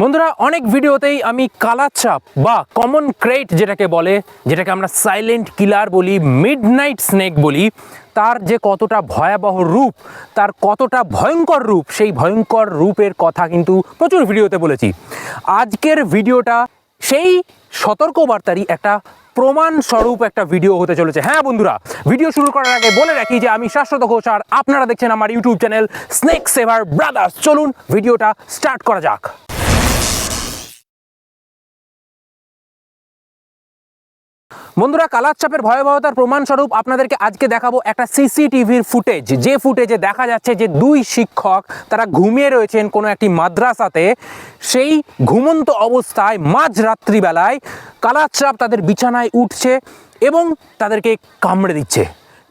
বন্ধুরা, অনেক ভিডিওতেই আমি কালাচাপ বা কমন ক্রেট যেটাকে বলে, যেটাকে আমরা সাইলেন্ট কিলার বলি মিডনাইট স্নেক বলি, তার যে কতটা ভয়াবহ রূপ, তার কতটা ভয়ঙ্কর রূপ, সেই ভয়ঙ্কর রূপের কথা কিন্তু প্রচুর ভিডিওতে বলেছি। আজকের ভিডিওটা সেই সতর্কবার্তারই একটা প্রমাণ স্বরূপ একটা ভিডিও হতে চলেছে। হ্যাঁ বন্ধুরা, ভিডিও শুরু করার আগে বলে রাখি যে আমি শাশ্বত ঘোষ, আর আপনারা দেখছেন আমার YouTube channel snake saver brothers চলুন ভিডিওটা স্টার্ট করা যাক। বন্ধুরা, কালার চাপের ভয়াবহতার প্রমাণস্বরূপ আপনাদেরকে আজকে দেখাবো একটা সিসিটিভির ফুটেজ। যে ফুটেজে দেখা যাচ্ছে যে দুই শিক্ষক তারা ঘুমিয়ে রয়েছেন কোনো একটি মাদ্রাসাতে। সেই ঘুমন্ত অবস্থায় মাঝ রাত্রিবেলায় কালার চাপ তাদের বিছানায় উঠছে এবং তাদেরকে কামড়ে দিচ্ছে।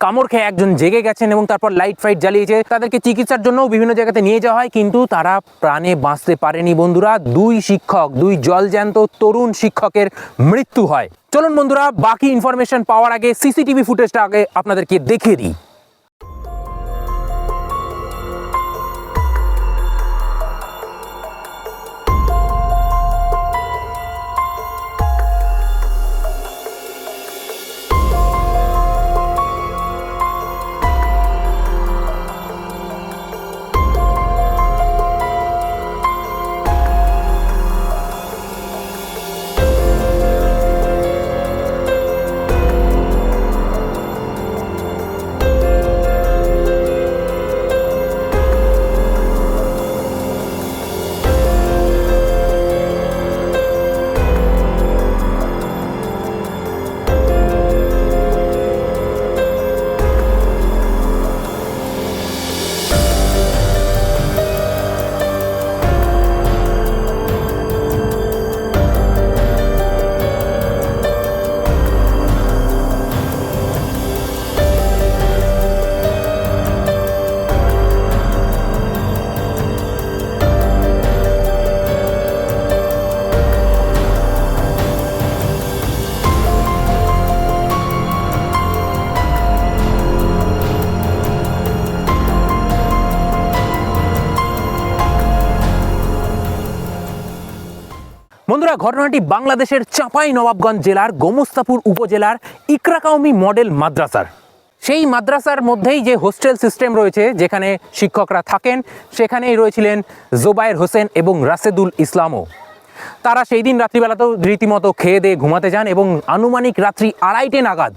কামড় খেয়ে একজন জেগে গেছেন এবং তারপর লাইট ফাইট জ্বালিয়েছে। তাদেরকে চিকিৎসার জন্য বিভিন্ন জায়গাতে নিয়ে যাওয়া হয়, কিন্তু তারা প্রাণে বাঁচতে পারেনি বন্ধুরা। দুই শিক্ষক, দুই জলজ্যান্ত তরুণ শিক্ষকের মৃত্যু হয়। চলুন বন্ধুরা, বাকি ইনফরমেশন পাওয়ার আগে সিসিটিভি ফুটেজটা আগে আপনাদেরকে দেখিয়ে দিই। বন্ধুরা, ঘটনাটি বাংলাদেশের চাঁপাই নবাবগঞ্জ জেলার গোমস্তাপুর উপজেলার ইকরাকাউমি মডেল মাদ্রাসার। সেই মাদ্রাসার মধ্যেই যে হোস্টেল সিস্টেম রয়েছে, যেখানে শিক্ষকরা থাকেন, সেখানেই রয়েছিলেন জোবায়ের হোসেন এবং রাশেদুল ইসলামও। তারা সেই দিন রাত্রিবেলাতেও রীতিমতো খেয়ে দিয়ে ঘুমাতে যান এবং আনুমানিক রাত্রি আড়াইটে নাগাদ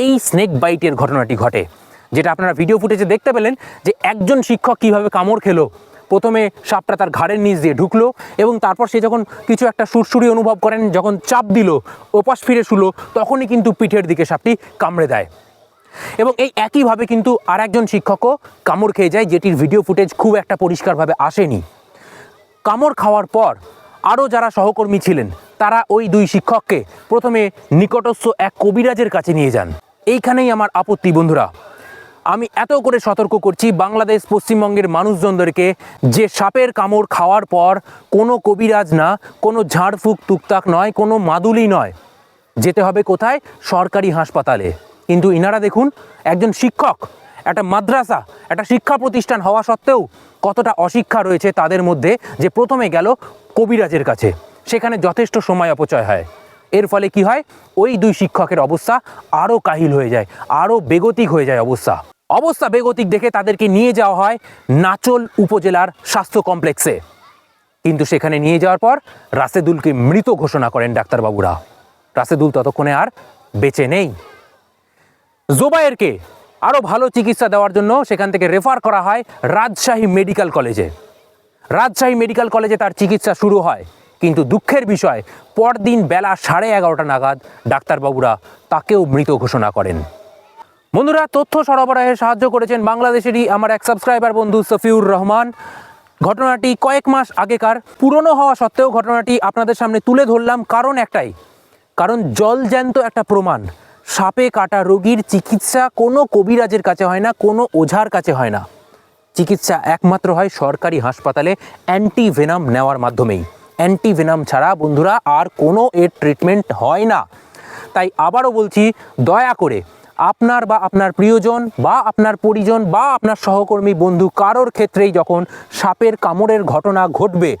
এই স্নেক বাইটের ঘটনাটি ঘটে। যেটা আপনারা ভিডিও ফুটেজে দেখতে পেলেন যে একজন শিক্ষক কীভাবে কামড় খেলো প্রথমে সাপটা তার ঘাড়ের নিচ দিয়ে ঢুকলো এবং তারপর সে যখন কিছু একটা সুরসুরি অনুভব করেন, যখন চাপ দিল, ওপাশ ফিরে শুলো, তখনই কিন্তু পিঠের দিকে সাপটি কামড়ে দেয়। এবং এই একইভাবে কিন্তু আর একজন শিক্ষকও কামড় খেয়ে যায়, যেটির ভিডিও ফুটেজ খুব একটা পরিষ্কারভাবে আসেনি। কামড় খাওয়ার পর আরও যারা সহকর্মী ছিলেন, তারা ওই দুই শিক্ষককে প্রথমে নিকটস্থ এক কবিরাজের কাছে নিয়ে যান। এইখানেই আমার আপত্তি বন্ধুরা আমি এত করে সতর্ক করছি, বাংলাদেশ পশ্চিমবঙ্গের মানুষজনদেরকে যে সাপের কামড় খাওয়ার পর কোনো কবিরাজ না, কোনো ঝাড়ফুঁক তুকতাক নয়, কোনো মাদুলি নয়, যেতে হবে কোথায়? সরকারি হাসপাতালে। কিন্তু ইনারা দেখুন, একজন শিক্ষক, একটা মাদ্রাসা, একটা শিক্ষা প্রতিষ্ঠান হওয়া সত্ত্বেও কতটা অশিক্ষা রয়েছে তাদের মধ্যে যে প্রথমে গেল কবিরাজের কাছে। সেখানে যথেষ্ট সময় অপচয় হয়। এর ফলে কি হয়? ওই দুই শিক্ষকের অবস্থা আরও কাহিল হয়ে যায়, আরও বেগতিক হয়ে যায় অবস্থা। অবস্থা বেগতিক দেখে তাদেরকে নিয়ে যাওয়া হয় নাচল উপজেলার স্বাস্থ্য কমপ্লেক্সে। কিন্তু সেখানে নিয়ে যাওয়ার পর রাসেদুলকে মৃত ঘোষণা করেন ডাক্তারবাবুরা। রাসেদুল ততক্ষণে আর বেঁচে নেই। জোবায়েরকে আরও ভালো চিকিৎসা দেওয়ার জন্য সেখান থেকে রেফার করা হয় রাজশাহী মেডিকেল কলেজে। রাজশাহী মেডিকেল কলেজে তার চিকিৎসা শুরু হয়, কিন্তু দুঃখের বিষয়, পরদিন বেলা সাড়ে এগারোটা নাগাদ ডাক্তারবাবুরা তাকেও মৃত ঘোষণা করেন। বন্ধুরা, তথ্য সরবরাহে সাহায্য করেছেন বাংলাদেশেরই আমার এক সাবস্ক্রাইবার বন্ধু সফিউর রহমান। ঘটনাটি কয়েক মাস আগেকার, পুরনো হওয়া সত্ত্বেও ঘটনাটি আপনাদের সামনে তুলে ধরলাম। কারণ একটাই, কারণ জল জলজ্যান্ত একটা প্রমাণ। সাপে কাটা রোগীর চিকিৎসা কোনো কবিরাজের কাছে হয় না, কোনো ওঝার কাছে হয় না। চিকিৎসা একমাত্র হয় সরকারি হাসপাতালে অ্যান্টিভেনাম নেওয়ার মাধ্যমেই। অ্যান্টিভেনাম ছাড়া বন্ধুরা, আর কোনো এর ট্রিটমেন্ট হয় না। তাই আবারও বলছি, দয়া করে আপনার বা আপনার প্রিয়জন বা আপনার পরিজন বা আপনার সহকর্মী বন্ধু কারোর ক্ষেত্রেই যখন সাপের কামড়ের ঘটনা ঘটবে,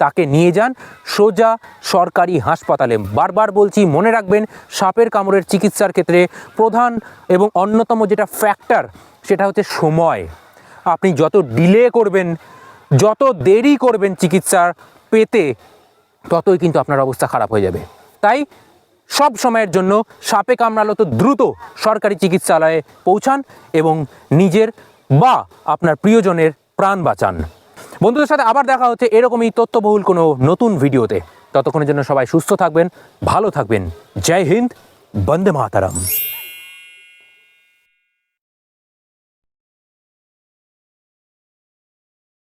তাকে নিয়ে যান সোজা সরকারি হাসপাতালে। বারবার বলছি, মনে রাখবেন, সাপের কামড়ের চিকিৎসার ক্ষেত্রে প্রধান এবং অন্যতম যেটা ফ্যাক্টর সেটা হচ্ছে সময়। আপনি যত ডিলে করবেন, যত দেরি করবেন চিকিৎসা পেতে, ততই কিন্তু আপনার অবস্থা খারাপ হয়ে যাবে। তাই সব সময়ের জন্য সাপে কামড়ালো তো দ্রুত সরকারি চিকিৎসালয়ে পৌঁছান এবং নিজের বা আপনার প্রিয়জনের প্রাণ বাঁচান। বন্ধুদের সাথে আবার দেখা হচ্ছে এরকমই তথ্যবহুল কোনো নতুন ভিডিওতে। ততক্ষণের জন্য সবাই সুস্থ থাকবেন, ভালো থাকবেন। জয় হিন্দ, বন্দে মাতারাম।